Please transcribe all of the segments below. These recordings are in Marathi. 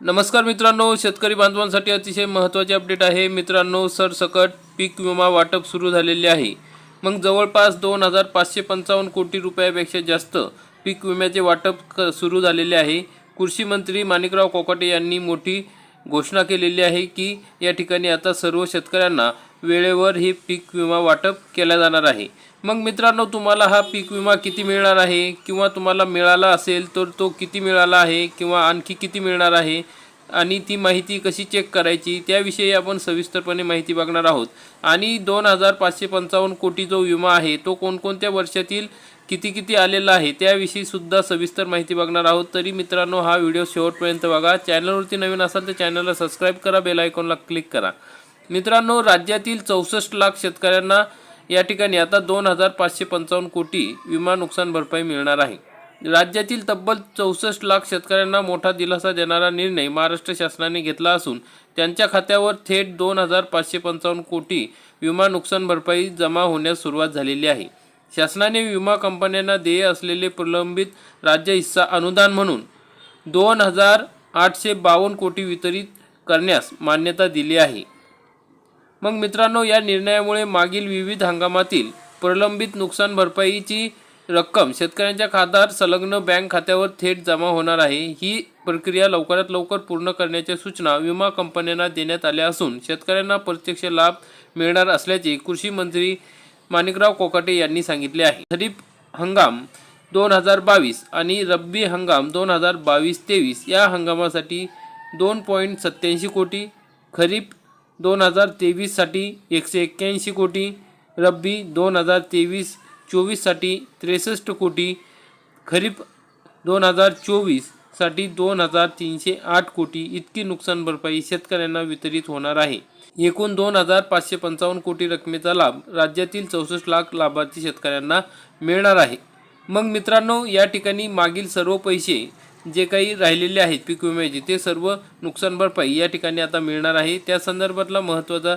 नमस्कार मित्रांनो शेतकरी बांधवांसाठी अतिशय महत्त्वाचे अपडेट आहे. मित्रांनो सरसकट पीक विमा वाटप सुरू झालेले आहे. मग जवळपास दोन हजार पाचशे पंचावन्न कोटी रुपयापेक्षा जास्त पीक विम्याचे वाटप क सुरू झालेले आहे. कृषी मंत्री माणिकराव कोकाटे यांनी मोठी घोषणा केलेली आहे की या ठिकाणी आता सर्व शेतकऱ्यांना वेळेवर हे पीक विमा वाटप केला जाणार आहे. मग मित्रांनो तुम्हाला हा पीक विमा किती मिळणार आहे? किंवा तुम्हाला मिळाला असेल तर तो किती मिळाला आहे? किंवा आणखी किती मिळणार आहे? आणि ती माहिती कशी चेक करायची? त्याविषयी आपण सविस्तरपणे माहिती बघणार आहोत. आणि दोन हजार पाचशे पंचावन्न कोटी जो विमा आहे तो कोणकोणत्या वर्षातील किती किती आलेला आहे त्याविषयी सुद्धा सविस्तर माहिती बघणार आहोत. तरी मित्रांनो हा व्हिडिओ शेवटपर्यंत बघा. चॅनलवरती नवीन असाल तर चॅनलला सबस्क्राईब करा बेल आयकॉनला क्लिक करा. मित्रांनो राज्यातील चौसष्ट लाख शेतकऱ्यांना या ठिकाणी आता दोन हजार पाचशे पंचावन्न कोटी विमा नुकसान भरपाई मिळणार आहे. राज्यातील तब्बल चौसष्ट लाख शेतकऱ्यांना मोठा दिलासा देणारा निर्णय महाराष्ट्र शासनाने घेतला असून त्यांच्या खात्यावर थेट दोन हजार पाचशे पंचावन्न कोटी विमा नुकसान भरपाई जमा होण्यास सुरुवात झालेली आहे. शासनाने विमा कंपन्यांना देय असलेले प्रलंबित राज्य हिस्सा अनुदान म्हणून दोन हजार आठशे बावन्न कोटी वितरित करण्यास मान्यता दिली आहे. मग मित्रांनो या निर्णयामुळे मागील विविध हंगामातील प्रलंबित नुकसान भरपाईची रक्कम शेतकऱ्यांच्या खात्यात संलग्न बँक खात्यावर थेट जमा होणार आहे. ही प्रक्रिया लवकरात लवकर पूर्ण करण्याच्या सूचना विमा कंपन्यांना देण्यात आल्या असून शेतकऱ्यांना प्रत्यक्ष लाभ मिळणार असल्याचे कृषी मंत्री माणिकराव कोकाटे यांनी सांगितले आहे. खरीप हंगाम दोन हजार बावीस आणि रब्बी हंगाम दोन हजार बावीस तेवीस या हंगामासाठी दोन पॉईंट सत्याऐंशी कोटी खरीप दोन हजार तेवीससाठी एकशे एक्क्याऐंशी कोटी रब्बी दोन हजार तेवीस चोवीससाठी त्रेसष्ट कोटी खरीप दोन हजार चोवीससाठी दोन हजार तीनशे आठ कोटी. इतकी नुकसान भरपाई शेतकऱ्यांना वितरित होणार आहे. एकूण दोन हजार पाचशे पंचावन्न कोटी रकमेचा लाभ राज्यातील चौसष्ट लाख लाभार्थी शेतकऱ्यांना मिळणार आहे. मग मित्रांनो या ठिकाणी मागील सर्व पैसे जे काही राहिलेले आहेत पीक विम्याचे ते सर्व नुकसान भरपाई या ठिकाणी आता मिळणार आहे. त्या संदर्भातला महत्त्वाचा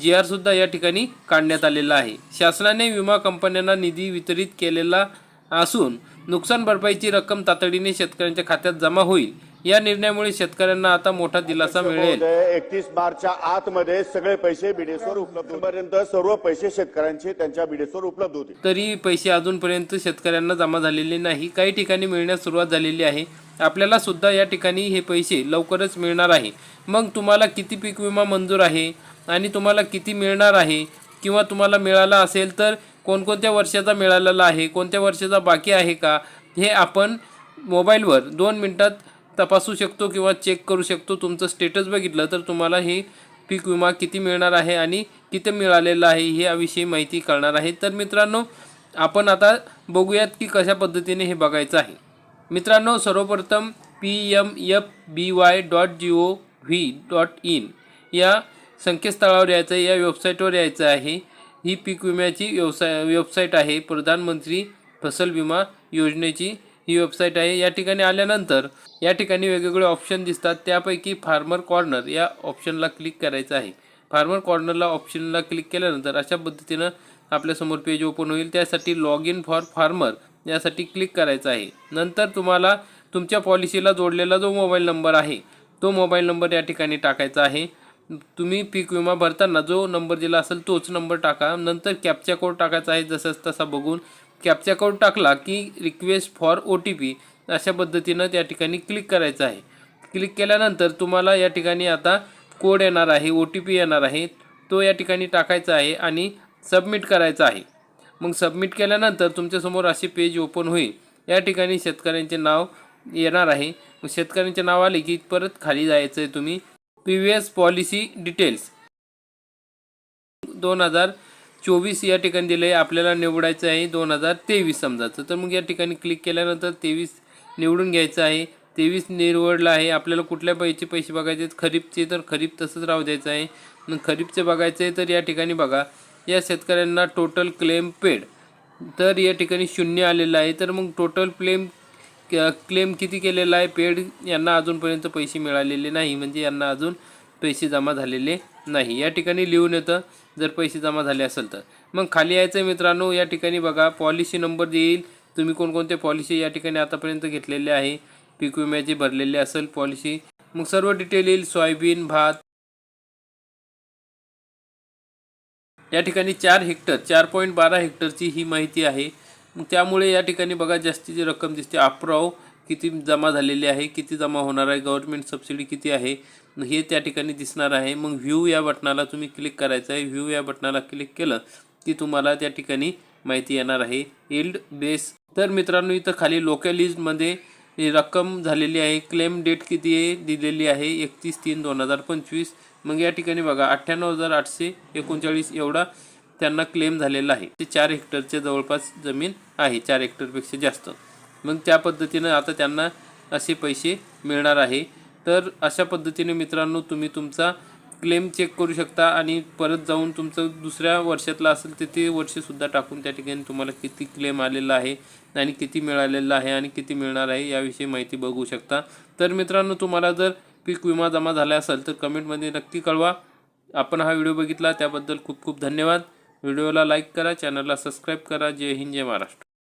जी आरसुद्धा या ठिकाणी काढण्यात आलेला आहे. शासनाने विमा कंपन्यांना निधी वितरित केलेला असून नुकसान भरपाईची रक्कम तातडीने शेतकऱ्यांच्या खात्यात जमा होईल. या निर्णयामुळे शेतकऱ्यांना आता मोठा दिलासा मिळेल. एकतीस मार्चच्या आतमध्ये सगळे पैसे बिडेसवर उपलब्ध पर्यंत सर्व पैसे शेतकऱ्यांचे त्यांच्या बिडेसवर उपलब्ध होतील. तरी पैसे अजूनपर्यंत शेतकऱ्यांना जमा झालेले नाही. काही ठिकाणी मिळण्यास सुरुवात झालेली आहे. आपल्याला सुद्धा या ठिकाणी हे पैसे लवकरच मिळणार आहे. मग तुम्हाला किती पीक विमा मंजूर आहे? आणि तुम्हाला किती मिळणार आहे? किंवा तुम्हाला मिळाला असेल तर कोणकोणत्या वर्षाचा मिळालेला आहे? कोणत्या वर्षाचा बाकी आहे का? हे आपण मोबाईलवर दोन मिनटात तपासू शकतो किंवा चेक करू शकतो. तुमचं स्टेटस बघितलं तर तुम्हाला हे पीक विमा किती मिळणार आहे आणि किती मिळालेला आहे हे याविषयी माहिती कळणार आहे. तर मित्रांनो आपण आता बघूयात की कशा पद्धतीने हे बघायचं आहे. मित्रांनो सर्वप्रथम P M F B Y dot G O V dot in या संकेतस्थळावर यायचं आहे या वेबसाईटवर यायचं आहे. ही पीक विम्याची व्यवसाय वेबसाईट आहे. प्रधानमंत्री फसल विमा योजनेची ही वेबसाईट आहे. या ठिकाणी आल्यानंतर या ठिकाणी वेगवेगळे ऑप्शन दिसतात. त्यापैकी फार्मर कॉर्नर या ऑप्शनला क्लिक करायचं आहे. फार्मर कॉर्नरला ऑप्शनला क्लिक केल्यानंतर अशा पद्धतीनं आपल्यासमोर पेज ओपन होईल. त्यासाठी लॉग इन फॉर फार्मर यासाठी क्लिक करायचं आहे. नंतर तुम्हाला तुमच्या पॉलिसीला जोडलेला जो मोबाईल नंबर आहे तो मोबाईल नंबर या ठिकाणी टाकायचा आहे. तुम्ही पीक विमा भरताना जो नंबर दिला असेल तोच नंबर टाका. नंतर कॅपचा कोड टाकायचा आहे. जसंच तसा बघून कॅप्चा कोड टाकला की request for O T P अशा पद्धतीनं त्या ठिकाणी क्लिक करायचं आहे. क्लिक केल्यानंतर तुम्हाला या ठिकाणी आता कोड येणार आहे ओ टी पी येणार आहे. तो या ठिकाणी टाकायचा आहे आणि सबमिट करायचा आहे. मग सबमिट केल्यानंतर तुमच्यासमोर असे पेज ओपन होईल. या ठिकाणी शेतकऱ्यांचे नाव येणार आहे. मग शेतकऱ्यांचे नाव आले की परत खाली जायचं आहे तुम्ही. प्रिव्हियस पॉलिसी डिटेल्स दोन हजार चोवीस या ठिकाणी दिलं आहे आपल्याला निवडायचं आहे दोन हजार तेवीस समजायचं तर मग या ठिकाणी क्लिक केल्यानंतर तेवीस निवडून घ्यायचं आहे. तेवीस निवडलं आहे. आपल्याला कुठल्या पैसे पैसे बघायचे आहेत? खरीपचे. तर खरीप तसंच राहू द्यायचं आहे. मग खरीपचे बघायचे आहे तर या ठिकाणी बघा या शेतकऱ्यांना टोटल क्लेम पेड तर या ठिकाणी शून्य आलेलं आहे. तर मग टोटल क्लेम क्लेम किती केलेला आहे? पेड यांना अजूनपर्यंत पैसे मिळालेले नाही. म्हणजे यांना अजून पैसे जमा झालेले नाही. या ठिकाणी लिहून येतं जर पैसे जमा झाले असेल तर. मग खाली यायचं आहे मित्रांनो या ठिकाणी बघा पॉलिसी नंबर देईल तुम्ही कोणकोणते पॉलिसी या ठिकाणी आतापर्यंत घेतलेले आहे. पीक विम्याची भरलेली असेल पॉलिसी मग सर्व डिटेल येईल सोयाबीन भात. या ठिकाणी चार हेक्टर चार पॉईंट बारा हेक्टरची ही माहिती आहे. मग त्यामुळे या ठिकाणी बघा जास्तीची रक्कम दिसते. अप्राव किती जमा झालेली आहे किती जमा होणार आहे गव्हर्नमेंट सबसिडी किती आहे हे त्या ठिकाणी दिसणार आहे. मग व्ह्यू या बटनाला तुम्ही क्लिक करायचं आहे. व्ह्यू या बटनाला क्लिक केलं की तुम्हाला त्या ठिकाणी माहिती येणार आहे. इल्ड बेस तर मित्रांनो इथं खाली लोकॅलिजमध्ये रक्कम झालेली आहे. क्लेम डेट किती आहे दिलेली आहे. एकतीस तीन दोन हजार पंचवीस. मग या ठिकाणी बघा अठ्ठ्याण्णव हजार आठशे एकोणचाळीस एवढा त्यांना क्लेम झालेला आहे. ते चार हेक्टरच्या जवळपास जमीन आहे चार हेक्टरपेक्षा जास्त. मग त्या पद्धतीनं आता त्यांना असे पैसे मिळणार आहे. तर अशा पद्धतीने मित्रांनो तुम्ही तुमचा क्लेम चेक करू शकता आणि परत जाऊन तुमचं दुसऱ्या वर्षातला असेल तर ते वर्षसुद्धा टाकून त्या ठिकाणी तुम्हाला किती क्लेम आलेला आहे आणि किती मिळालेलं आहे आणि किती मिळणार आहे याविषयी माहिती बघू शकता. तर मित्रांनो तुम्हाला जर पीक विमा जमा झाला असेल तर कमेंटमध्ये नक्की कळवा. आपण हा व्हिडिओ बघितला त्याबद्दल खूप खूप धन्यवाद. व्हिडिओला लाईक करा चॅनलला सबस्क्राईब करा. जय हिंद जय महाराष्ट्र.